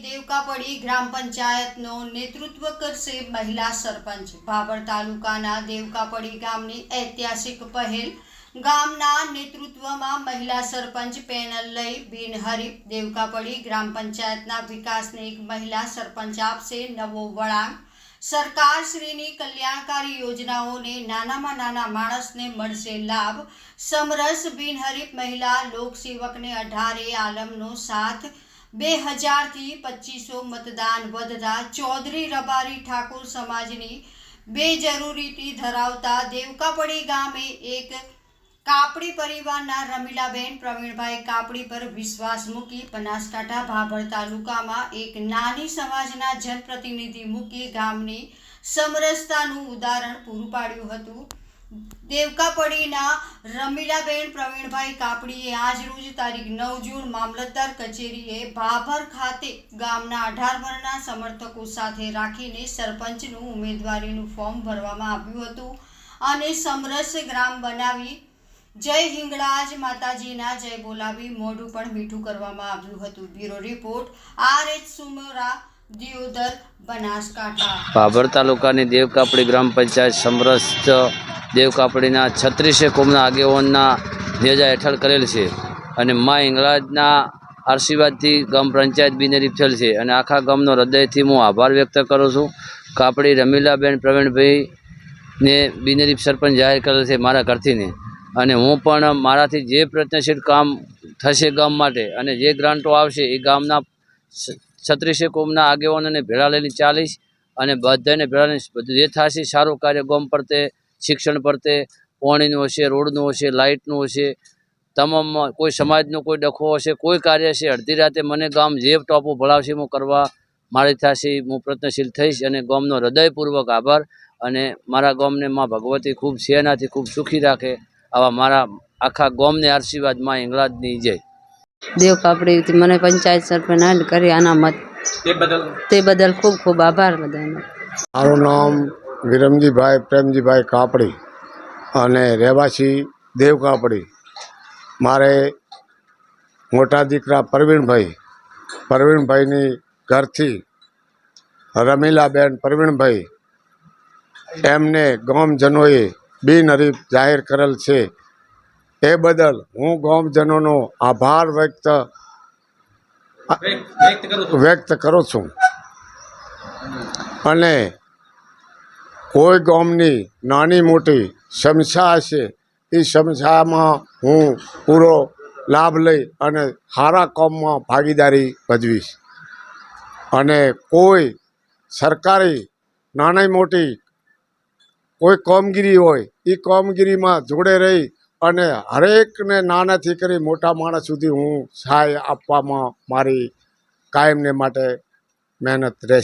દેવકાપડી ગ્રામ પંચાયતનો નેતૃત્વ કરશે મહિલા સરપંચ. ભાભર તાલુકાના દેવકાપડી ગામની ઐતિહાસિક પહેલ ગામના નેતૃત્વમાં મહિલા સરપંચ પેનલ લઈ બિનહરીફ દેવકાપડી ગ્રામ પંચાયતના વિકાસને એક મહિલા સરપંચ આપશે નવો વળાંક. સરકારશ્રીની કલ્યાણકારી યોજનાઓને નાનામાં નાના માણસને મળશે લાભ. સમરસ બિનહરીફ મહિલા લોકસેવકને અઢારે આલમનો સાથ બે હજારથી પચીસો મતદાન વધતા ચૌધરી રબારી ઠાકોર સમાજની બે જરૂરીથી ધરાવતા દેવકાપડી ગામે એક કાપડી પરિવારના રમીલાબેન, પ્રવીણભાઈ કાપડી પર વિશ્વાસ મૂકી બનાસકાંઠા ભાભર તાલુકામાં એક નાની સમાજના જનપ્રતિનિધિ મૂકી ગામની સમરસતાનું ઉદાહરણ પૂરું પાડ્યું હતું. દેવકાપડીના રમીલાબેન પ્રવીણભાઈ કાપડીએ આજરોજ તારીખ નવ જૂન મામલતદાર કચેરીએ ભાભર ખાતે ગામના અઢાર વર્ણના સમર્થકો સાથે રાખીને સરપંચનું ઉમેદવારીનું ફોર્મ ભરવામાં આવ્યું હતું અને સમરસ ગ્રામ બનાવી જય હિંગળાજ માતાજીના જય બોલાવી મોઢું પણ મીઠું કરવામાં આવ્યું હતું. Bureau report, R H Sumra, Deodar Banaskantha. Bhabhar તાલુકાની દેવકાપડી ગ્રામ પંચાયત સમરસ્ત દેવકાપડીના છત્રીસે કોમના આગેવાનના ધ્વજા હેઠળ કરેલ છે અને મા હિંગળાજના આશીર્વાદથી ગામ પંચાયત બિનેરી થયેલ છે. અને આખા ગામનો હૃદયથી હું આભાર વ્યક્ત કરું છું. કાપડી રમીલાબેન પ્રવીણભાઈને બિનેરી સરપંચ જાહેર કરેલ છે મારા ઘરથીને. અને હું પણ મારાથી જે પ્રયત્નશીલ કામ થશે ગામ માટે અને જે ગ્રાન્ટો આવશે એ ગામના છત્રીસે કોમના આગેવાનોને ભેળા લઈને ચાલીશ અને બધાને ભેળા લઈને જે થશે સારું કાર્ય ગામ પ્રત્યે શિક્ષણ પ્રત્યે પાણીનું હશે રોડનું હશે લાઇટનું હશે તમામ કોઈ સમાજનો કોઈ ડખો હશે કોઈ કાર્ય હશે અડધી રાતે મને ગામ જે ટોપો ભળાવશે હું કરવા મારી થશે હું પ્રયત્નશીલ થઈશ અને ગામનો હૃદયપૂર્વક આભાર અને મારા ગામને માં ભગવતી ખૂબ સેનાથી ખૂબ સુખી રાખે આવા મારા આખા ગામને આશીર્વાદમાં ઇંગ્લાદની જય. દેવ કાપડી મને પંચાયત સરપંચ હાલ કરી આના મત. તે બદલ ખૂબ ખૂબ આભાર બધાનો. મારું નામ વિરમજીભાઈ પ્રેમજીભાઈ કાપડી અને રહેવાસી દેવ કાપડી. મારે મોટા દીકરા પ્રવીણભાઈ પ્રવીણભાઈની ઘરથી રમીલાબેન પ્રવીણભાઈ એમને ગામજનોએ બિનહરીફ જાહેર કરેલ છે. એ બદલ હું ગામજનોનો આભાર વ્યક્ત વ્યક્ત કરું છું. અને કોઈ ગામની નાની મોટી સમસ્યા હશે, એ સમસ્યામાં હું પૂરો લાભ લઈ અને સારા કામમાં ભાગીદારી ભજવીશ. અને કોઈ સરકારી નાની મોટી કોઈ કામગીરી હોય, એ કામગીરીમાં જોડે રહી અને હરેકને નાનાથી કરી મોટા માણસ સુધી હું સહાય આપવામાં મારી કાયમને માટે મહેનત રહેશે.